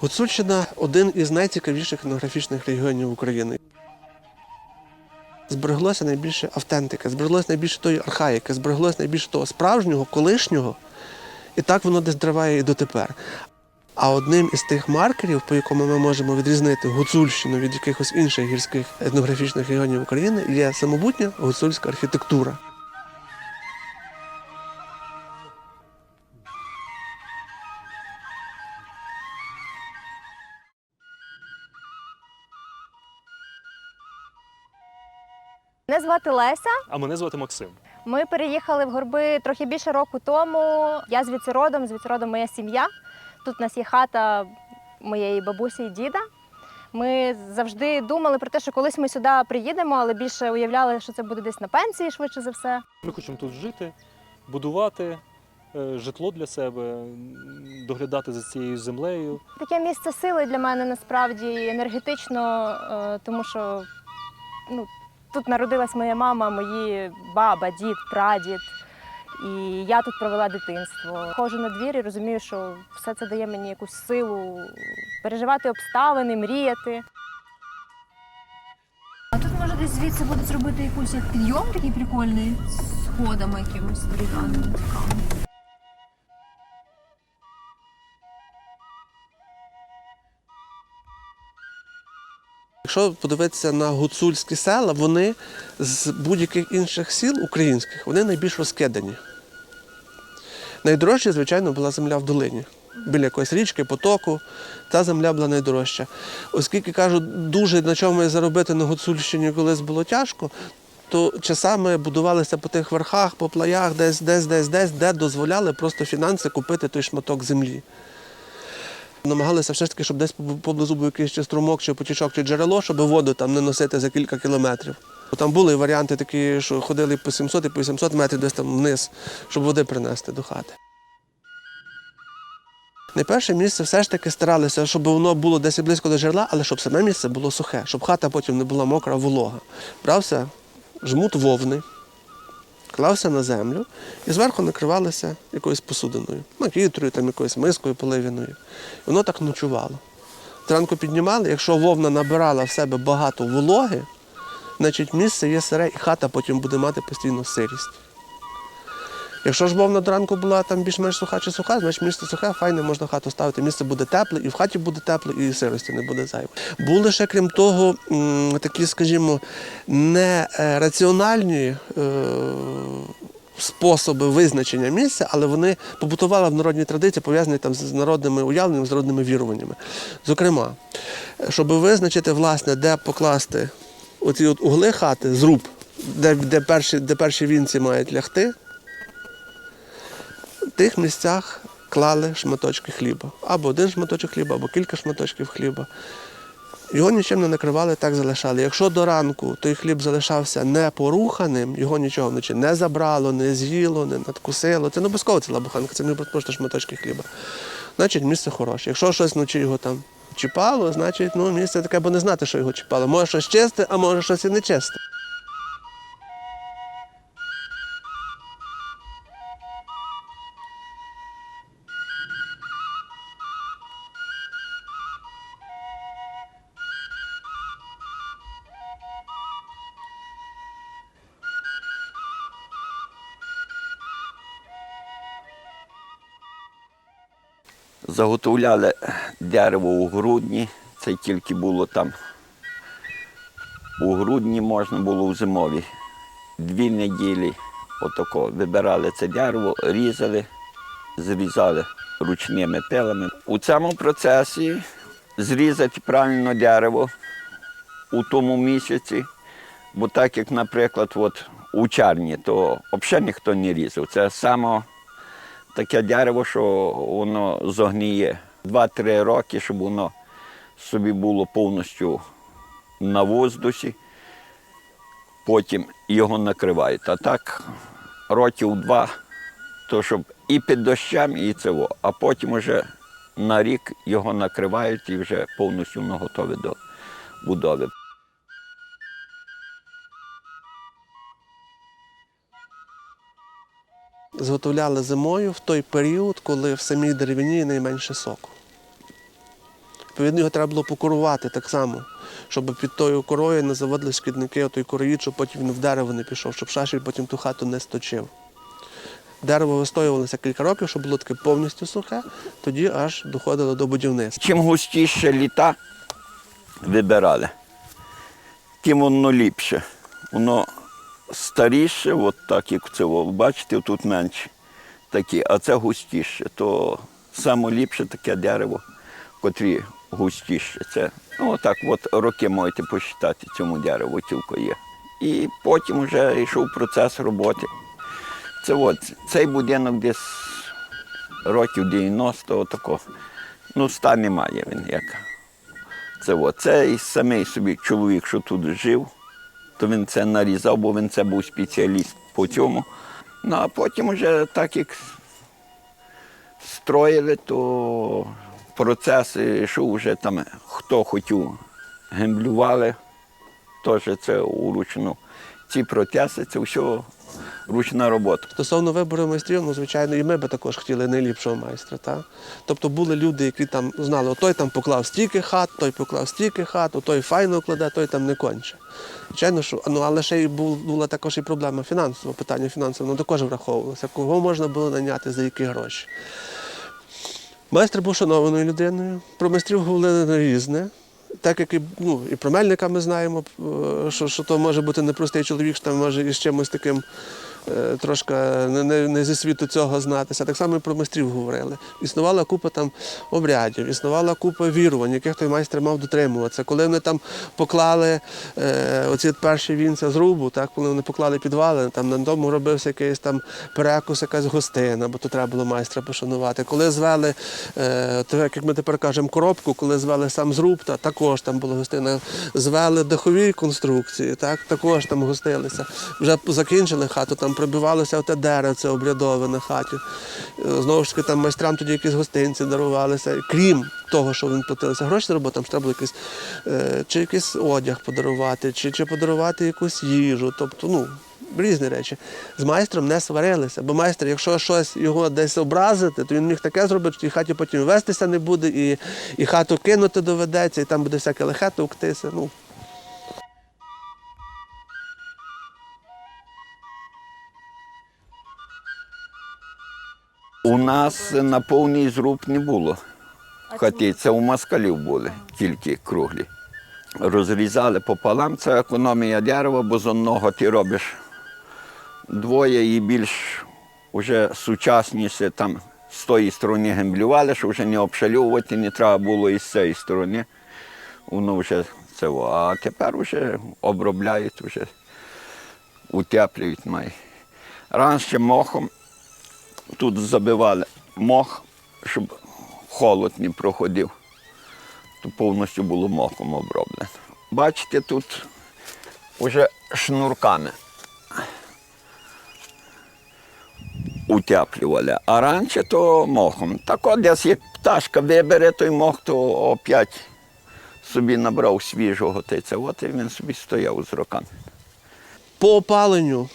Гуцульщина один із найцікавіших етнографічних регіонів України. Збереглося найбільше автентики, збереглося найбільше тої архаїки, збереглося найбільше того справжнього, колишнього, і так воно десь триває і дотепер. А одним із тих маркерів, по якому ми можемо відрізнити гуцульщину від якихось інших гірських етнографічних регіонів України, є самобутня гуцульська архітектура. Мене звати Леся. А мене звати Максим. Ми переїхали в горби трохи більше року тому. Я звідси родом, звідси родом моя сім'я. Тут у нас є хата моєї бабусі і діда. Ми завжди думали про те, що колись ми сюди приїдемо, але більше уявляли, що це буде десь на пенсії, швидше за все. Ми хочемо тут жити, будувати е, житло для себе, доглядати за цією землею. Таке місце сили для мене насправді енергетично, е, тому що ну, тут народилась моя мама, мої баба, дід, прадід. І я тут провела дитинство. Ходжу на двір і розумію, що все це дає мені якусь силу переживати обставини, мріяти. А тут може десь звідси будуть робити якийсь підйом такий прикольний з сходами якимось дерев'яними. Якщо подивитися на гуцульські села, вони з будь-яких інших сіл українських вони найбільш розкидані. Найдорожча, звичайно, була земля в долині. Біля якоїсь річки, потоку, та земля була найдорожча. Оскільки кажуть, дуже на чому заробити на Гуцульщині колись було тяжко, то часами будувалися по тих верхах, по плаях, десь, десь, десь, десь, де дозволяли просто фінанси купити той шматок землі. Намагалися все ж таки, щоб десь поблизу був якийсь чи струмок, чи потічок, чи джерело, щоб воду там не носити за кілька кілометрів. Там були варіанти такі, що ходили по 700 і по 800 метрів десь там вниз, щоб води принести до хати. Найперше місце все ж таки старалися, щоб воно було десь близько до джерела, але щоб саме місце було сухе, щоб хата потім не була мокра, волога. Брався жмут вовни, клався на землю і зверху накривалося якоюсь посудиною, макітрою, там якоюсь мискою поливіною. І воно так ночувало. Зранку піднімали, якщо вовна набирала в себе багато вологи, значить місце є сире, і хата потім буде мати постійну сирість. Якщо ж вовна ранку була там більш-менш суха чи суха, значить місце сухе, файне, можна хату ставити. Місце буде тепле, і в хаті буде тепло, і сирості не буде зайвої. Були ще, крім того, такі, скажімо, не е, е, способи визначення місця, але вони побутували в народній традиції, пов'язані там з народними уявленнями, з народними віруваннями. Зокрема, щоб визначити, власне, де покласти оці от угли хати, зруб, де, де, перші, де перші вінці мають лягти, тих місцях клали шматочки хліба. Або один шматочок хліба, або кілька шматочків хліба. Його нічим не накривали, так залишали. Якщо до ранку той хліб залишався непоруханим, його нічого вночі не забрало, не з'їло, не надкусило. Це не обов'язково ціла буханка, це не просто шматочки хліба. Значить, місце хороше. Якщо щось вночі його там чіпало, значить ну, місце таке, бо не знати, що його чіпало. Може щось чисте, а може щось і не Заготовляли дерево у грудні. Це тільки було там. У грудні можна було в зимові. Дві неділі отако вибирали це дерево, різали, зрізали ручними пилами. У цьому процесі зрізати правильно дерево у тому місяці, бо так як, наприклад, от у червні, то взагалі ніхто не різав. Це саме таке дерево, що воно зогніє 2-3 роки, щоб воно собі було повністю на воздусі, потім його накривають. А так років два, то щоб і під дощем, і цього, а потім вже на рік його накривають і вже повністю воно готове до будови. Зготовляли зимою в той період, коли в самій деревині найменше соку. Відповідно, його треба було покорувати так само, щоб під тою корою не заводили шкідники отої короїд, щоб потім він в дерево не пішов, щоб шашель потім ту хату не сточив. Дерево вистоювалося кілька років, щоб було таке повністю сухе, тоді аж доходило до будівництва. Чим густіше літа вибирали, тим воно ліпше. Воно старіше, от так як це, бачите, тут менше такі, а це густіше. То саме ліпше таке дерево, котрі густіше. Це, ну так, от роки можете посчитати цьому дереву тільки є. І потім вже йшов процес роботи. Це от, цей будинок десь років 90-го такого. Ну, ста немає він як. Це от. Це самий собі чоловік, що тут жив, то він це нарізав, бо він це був спеціаліст по цьому. Ну, а потім вже так як строїли, то процес йшов вже там, хто хотів, гемблювали, теж це уручну. Ці процеси, це все ручна робота. Стосовно вибору майстрів, ну звичайно, і ми би також хотіли найліпшого майстра. Та? Тобто були люди, які там знали, той там поклав стільки хат, той поклав стільки хат, той файно кладе, той там не конче. Звичайно, що ну але ще й була також і проблема фінансова, питання фінансове, ну також враховувалося, кого можна було наняти за які гроші. Майстер був шанованою людиною, про майстрів говорили різне. Так як і, ну, і про мельника ми знаємо, е, що, що то може бути непростий чоловік, що там може із чимось таким трошки не, не, зі світу цього знатися. Так само і про майстрів говорили. Існувала купа там обрядів, існувала купа вірувань, яких той майстер мав дотримуватися. Коли вони там поклали е, оці перші вінця з рубу, так, коли вони поклали підвали, там на дому робився якийсь там перекус, якась гостина, бо то треба було майстра пошанувати. Коли звели, е, то, як ми тепер кажемо, коробку, коли звели сам зруб, та також там була гостина. Звели дахові конструкції, так, також там гостилися. Вже закінчили хату, там прибивалося те дерево, це обрядове на хаті. Е, Знову ж таки, там майстрам тоді якісь гостинці дарувалися. Крім того, що вони платилися гроші за там треба було якийсь, е, чи якийсь одяг подарувати, чи, чи подарувати якусь їжу. Тобто, ну, різні речі. З майстром не сварилися, бо майстер, якщо щось його десь образити, то він міг таке зробити, що і хаті потім вестися не буде, і, і хату кинути доведеться, і там буде всяке лихе товктися. Ну, нас на повний зруб не було. Хаті, це у москалів були, тільки круглі. Розрізали пополам, це економія дерева, бо з одного ти робиш двоє і більш вже сучасніше там з тої сторони гемблювали, що вже не обшалювати не треба було і з цієї сторони. Воно вже це. А тепер вже обробляють, вже утеплюють май. Раніше мохом тут забивали мох, щоб холод не проходив. То повністю було мохом оброблено. Бачите, тут вже шнурками утеплювали, а раніше то мохом. Так от десь як пташка вибере той мох, то опять собі набрав свіжого тиця. От і він собі стояв з роками. По опаленню,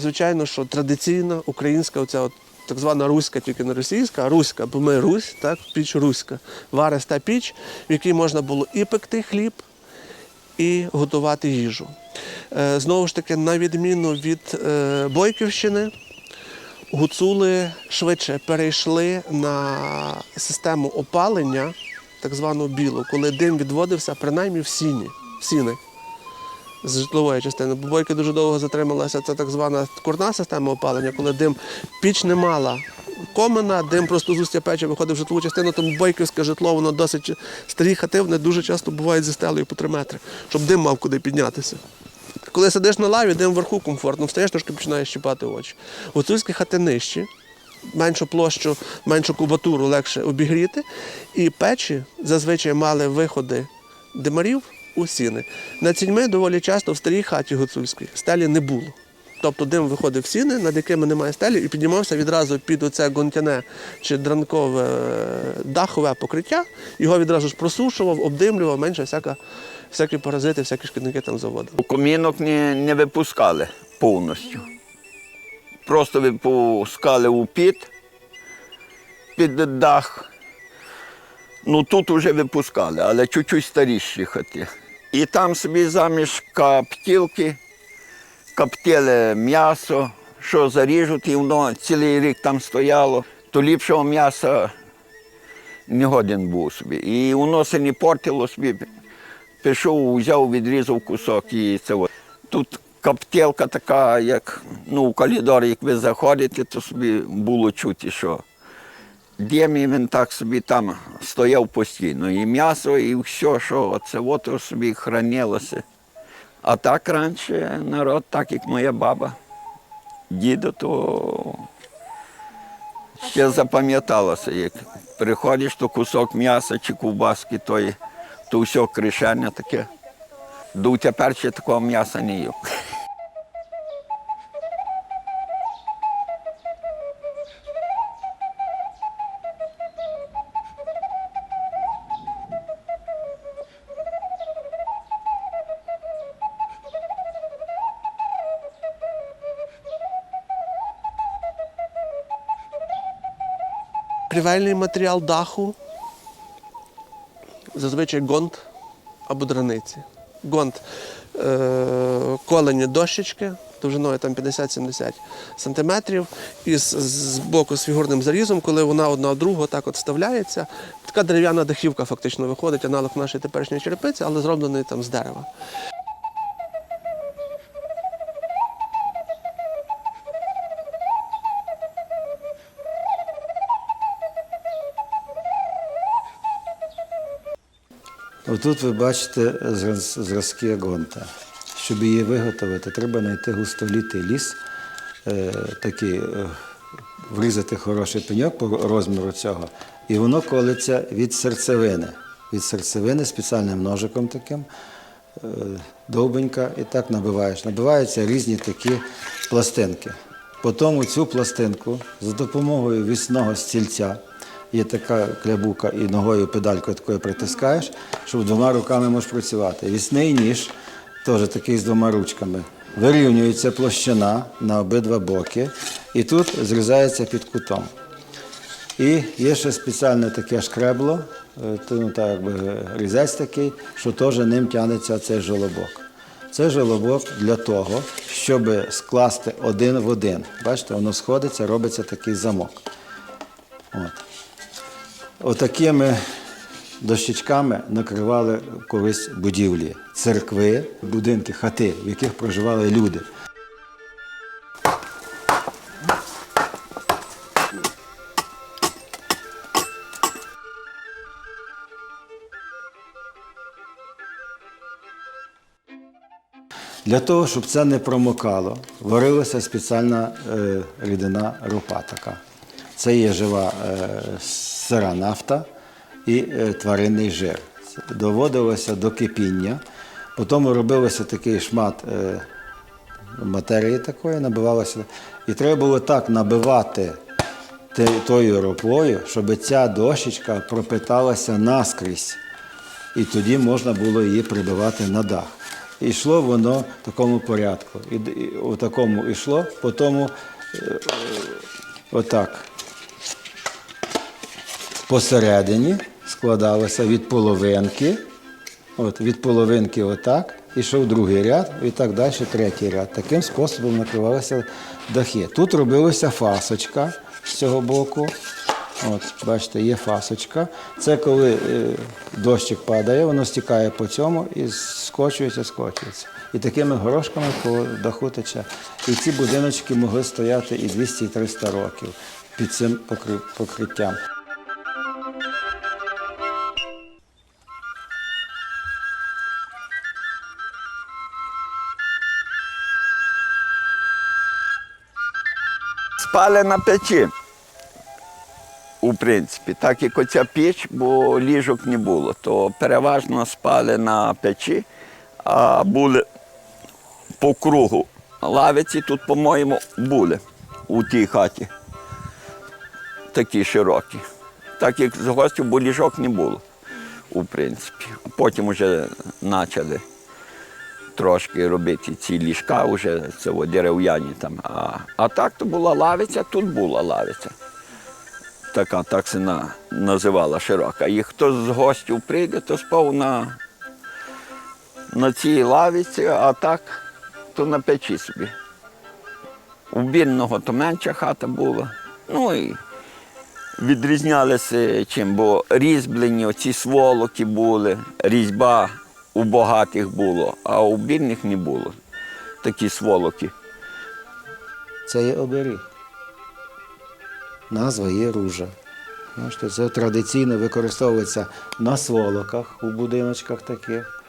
звичайно, що традиційна українська, оця от так звана руська, тільки не російська, а руська, бо ми Русь, так, піч руська, вариста піч, в якій можна було і пекти хліб, і готувати їжу. Е, Знову ж таки, на відміну від е, Бойківщини, гуцули швидше перейшли на систему опалення, так звану білу, коли дим відводився принаймні в сіні, в сіни з житлової частини. Бо бойки дуже довго затрималася. Це так звана курна система опалення, коли дим піч не мала. Комина, дим просто з устя печі виходив в житлову частину, тому бойківське житло, воно досить старі хати, вони дуже часто бувають зі стелею по три метри, щоб дим мав куди піднятися. Коли сидиш на лаві, дим вверху комфортно, встаєш, трошки починаєш щипати очі. Гуцульські хати нижчі, меншу площу, меншу кубатуру легше обігріти. І печі зазвичай мали виходи димарів у сіни. На ціньми доволі часто в старій хаті гуцульській стелі не було. Тобто дим виходив в сіни, над якими немає стелі, і піднімався відразу під оце гонтяне чи дранкове е, дахове покриття, його відразу ж просушував, обдимлював, менше всяка, всякі паразити, всякі шкідники там заводили. Комінок не, не випускали повністю. Просто випускали у під під дах. Ну тут вже випускали, але чуть-чуть старіші хати. І там собі заміж каптілки, коптили м'ясо, що заріжуть, і воно цілий рік там стояло, то ліпшого м'яса не годен був собі. І воно се не портило собі. Пішов, взяв, відрізав кусок і це. от. Тут коптілка така, як ну, в коридор, як ви заходите, то собі було чути, що дім він так собі там стояв постійно. І м'ясо, і все, що це от собі хранилося. А так раніше народ, так як моя баба, діда, то ще запам'яталося, як приходиш, то кусок м'яса чи ковбаски, то, то все кришення таке. До тепер ще такого м'яса не їв. Крівельний матеріал даху зазвичай гонт або драниці. Гонт е- колені дощечки довжиною там 50-70 сантиметрів, і з, боку з фігурним зарізом, коли вона одна другу так от вставляється. Така дерев'яна дахівка фактично виходить, аналог нашої теперішньої черепиці, але зроблений там з дерева. Отут ви бачите зразки гонта. Щоб її виготовити, треба знайти густолітий ліс, е, такий, е, врізати хороший пеньок по розміру цього, і воно колиться від серцевини. Від серцевини спеціальним ножиком таким, е, довбенька, і так набиваєш. Набиваються різні такі пластинки. Потім цю пластинку за допомогою вісного стільця є така клябука і ногою педалькою такою притискаєш, щоб двома руками можеш працювати. Вісний ніж теж такий з двома ручками. Вирівнюється площина на обидва боки, і тут зрізається під кутом. І є ще спеціальне таке шкребло, е, ну, так, якби різець такий, що теж ним тягнеться цей жолобок. Це жолобок для того, щоб скласти один в один. Бачите, воно сходиться, робиться такий замок. От. Отакими дощечками накривали колись будівлі, церкви, будинки, хати, в яких проживали люди. Для того, щоб це не промокало, варилася спеціальна е, рідина ропа така. Це є жива е, сира нафта і е, тваринний жир. Доводилося до кипіння, потім робилося такий шмат е, матерії такої, набивалося. І треба було так набивати тою ропою, щоб ця дощечка пропиталася наскрізь. І тоді можна було її прибивати на дах. І йшло воно в такому порядку. І, д- і у такому йшло, по тому е, отак. Посередині складалося від половинки, от, від половинки отак, ішов другий ряд, і так далі третій ряд. Таким способом накривалися дахи. Тут робилася фасочка з цього боку. От, бачите, є фасочка. Це коли е, дощик падає, воно стікає по цьому і скочується, скочується. І такими горошками по даху тече. І ці будиночки могли стояти і 200, і 300 років під цим покри- покриттям. Спали на печі. У принципі, так як оця піч, бо ліжок не було, то переважно спали на печі, а були по кругу. Лавиці тут, по-моєму, були у тій хаті. Такі широкі. Так як з гостів, бо ліжок не було, у принципі. Потім вже почали трошки робити ці ліжка, вже це о, дерев'яні там. А, а так то була лавиця, тут була лавиця. така так се на- називала широка. І хто з гостів прийде, то спав на, на цій лавіці, а так то на печі собі. У бідного то менша хата була. Ну і відрізнялися чим, бо різьблені, оці сволоки були, різьба у багатих було, а у бідних не було. Такі сволоки. Це є оберіг. Назва є ружа. Бачите, це традиційно використовується на сволоках у будиночках таких,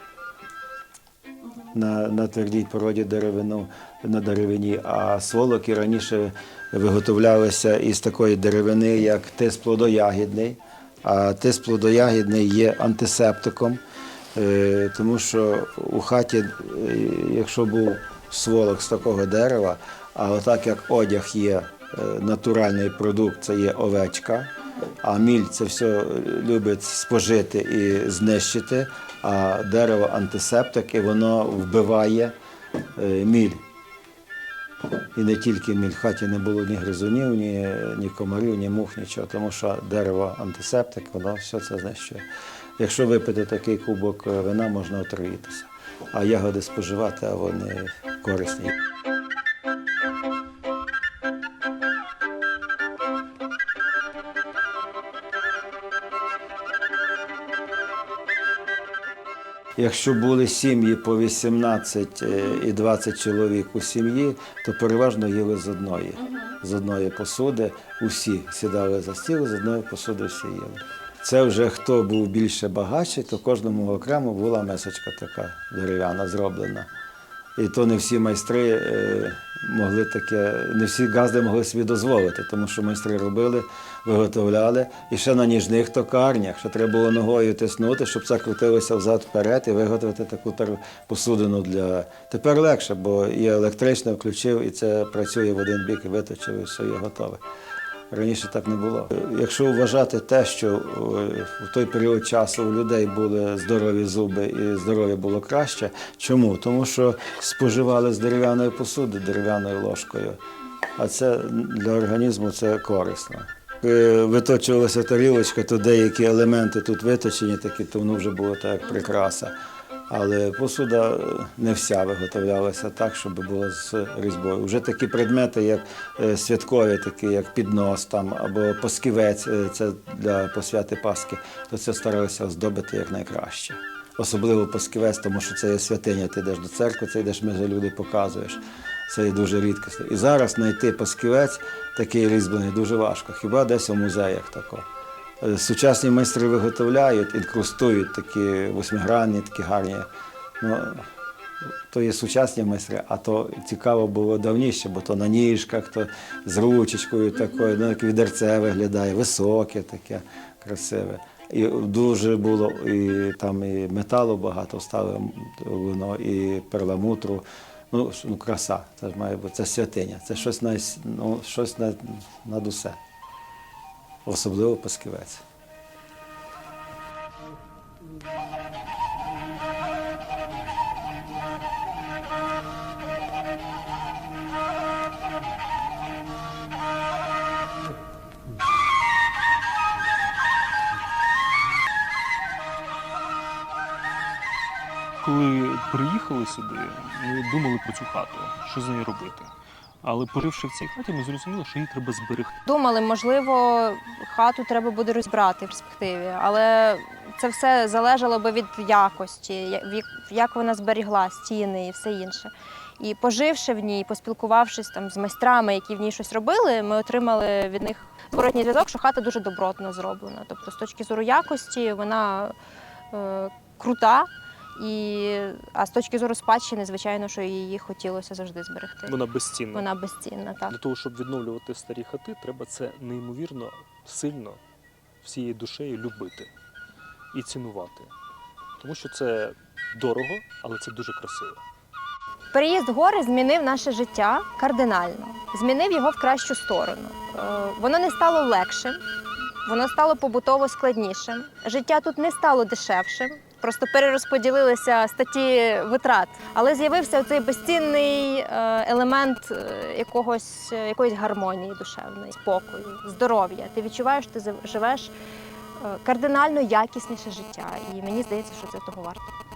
на, на твердій породі деревину, на деревині. А сволоки раніше виготовлялися із такої деревини, як тис плодоягідний. А тис плодоягідний є антисептиком, тому що у хаті, е, якщо був сволок з такого дерева, а отак як одяг є е, натуральний продукт, це є овечка, а міль це все любить спожити і знищити, а дерево антисептик, і воно вбиває е, міль. І не тільки міль, в хаті не було ні гризунів, ні, ні комарів, ні мух, нічого, тому що дерево антисептик, воно все це знищує. Якщо випити такий кубок е, вина, можна отруїтися. А ягоди споживати, а вони корисні. Якщо були сім'ї по 18 е, і 20 чоловік у сім'ї, то переважно їли з одної, з одної посуди. Усі сідали за стіл, з одної посуди всі їли. Це вже хто був більше багатший, то кожному окремо була месочка така дерев'яна зроблена. І то не всі майстри е, могли таке, не всі газди могли собі дозволити, тому що майстри робили, виготовляли. І ще на ніжних токарнях, що треба було ногою тиснути, щоб це крутилося взад-вперед і виготовити таку посудину для. Тепер легше, бо є електричне, включив і це працює в один бік і виточив, і все є готове. Раніше так не було. Якщо вважати те, що е, в той період часу у людей були здорові зуби і здоров'я було краще, чому? Тому що споживали з дерев'яної посуди, дерев'яною ложкою. А це для організму це корисно. Е, Виточувалася тарілочка, то деякі елементи тут виточені, такі, то воно вже було так як прикраса. Але посуда е, не вся виготовлялася так, щоб було з різьбою. Вже такі предмети, як е, святкові, такі як піднос там, або посківець, е, це для посвяти Пасхи, то це старалися оздобити як найкраще. Особливо посківець, тому що це є святиня. Ти йдеш до церкви, це йдеш між люди показуєш. Це є дуже рідкісно. І зараз знайти посківець такий різьблений дуже важко. Хіба десь у музеях такого. Е, Сучасні майстри виготовляють, інкрустують такі восьмигранні, такі гарні. Ну, то є сучасні майстри, а то цікаво було давніше, бо то на ніжках, то з ручечкою такою, ну, як відерце виглядає, високе таке, красиве. І дуже було і там і металу багато вставлено, і перламутру. Ну, ну краса, це ж має бути, це святиня, це щось, най, ну, щось над, над усе особливо пасківець. Коли приїхали сюди, ми думали про цю хату, що з нею робити. Але поживши в цій хаті, ми зрозуміли, що її треба зберегти. Думали, можливо, хату треба буде розбирати в перспективі, але це все залежало би від якості, як- як вона зберігла стіни і все інше. І поживши в ній, поспілкувавшись там з майстрами, які в ній щось робили, ми отримали від них зворотній зв'язок, що хата дуже добротно зроблена. Тобто, з точки зору якості, вона е, крута. І, а з точки зору спадщини, звичайно, що її хотілося завжди зберегти. Вона безцінна. Вона безцінна, так. Для того, щоб відновлювати старі хати, треба це неймовірно сильно всією душею любити і цінувати. Тому що це дорого, але це дуже красиво. Переїзд гори змінив наше життя кардинально, змінив його в кращу сторону. Е, Воно не стало легшим, воно стало побутово складнішим. Життя тут не стало дешевшим, Просто перерозподілилися статті витрат, але з'явився цей безцінний е, елемент е, якогось, е, якоїсь гармонії душевної, спокою, здоров'я. Ти відчуваєш, ти живеш кардинально якісніше життя. І мені здається, що це того варто.